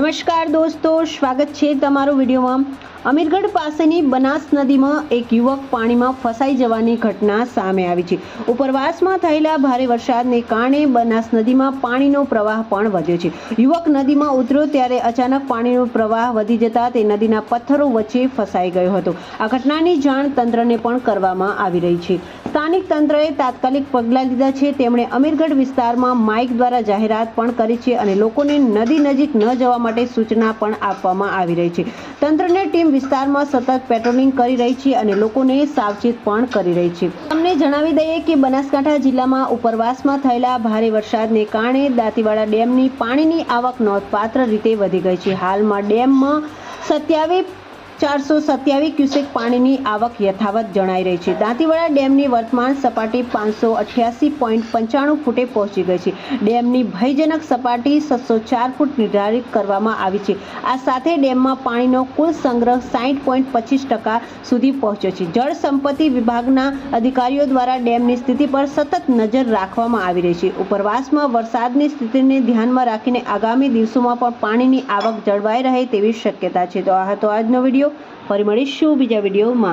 નમસ્કાર દોસ્તો, સ્વાગત છે તમારું વિડીયોમાં. અમીરગઢ પાસેની બનાસ નદીમાં એક યુવક પાણીમાં ફસાઈ જવાની ઘટના સામે આવી છે. ઉપરવાસમાં થયેલા ભારે વરસાદને કારણે બનાસ નદીમાં પાણીનો પ્રવાહ પણ વધ્યો છે. યુવક નદીમાં ઉતર્યો ત્યારે અચાનક પાણીનો પ્રવાહ વધી જતા તે નદીના પથ્થરો વચ્ચે ફસાઈ ગયો હતો. આ ઘટનાની જાણ તંત્રને પણ કરવામાં આવી રહી છે. સ્થાનિક તંત્રએ તાત્કાલિક પગલાં લીધા છે. તેમણે અમીરગઢ વિસ્તારમાં માઇક દ્વારા જાહેરાત પણ કરી છે અને લોકોને નદી નજીક ન જવા માટે સૂચના પણ આપવામાં આવી રહી છે. તંત્રની ટીમ વિસ્તારમાં સતત પેટ્રોલિંગ કરી રહી છે અને લોકોને સાવચેત પણ કરી રહી છે. તમને જણાવી દઈએ કે બનાસકાંઠા જિલ્લામાં ઉપરવાસમાં થયેલા ભારે વરસાદને કારણે દાંતીવાડા ડેમની પાણીની આવક નોંધપાત્ર રીતે વધી ગઈ છે. હાલમાં ડેમમાં સત્યાવીસ ચારસો સત્યાવીસ ક્યુસેક પાણીની આવક યથાવત જણાઈ રહી છે. દાંતીવાડા ડેમની વર્તમાન સપાટી પાંચસો અઠ્યાસી પોઈન્ટ પંચાણું ફૂટે પહોંચી ગઈ છે. ડેમની ભયજનક સપાટી સાતસો ચાર ફૂટ નિર્ધારિત કરવામાં આવી છે. આ સાથે ડેમમાં પાણીનો કુલ સંગ્રહ સાઠ પોઈન્ટ પચીસ ટકા સુધી પહોંચ્યો છે. જળ સંપત્તિ વિભાગના અધિકારીઓ દ્વારા ડેમની સ્થિતિ પર સતત નજર રાખવામાં આવી રહી છે. ઉપરવાસમાં વરસાદની સ્થિતિને ધ્યાનમાં રાખીને આગામી દિવસોમાં પણ પાણીની આવક જળવાઈ રહે તેવી શક્યતા છે. તો આ હતો આજનો વીડિયો. ફરી મળીશું બીજા વિડીયોમાં.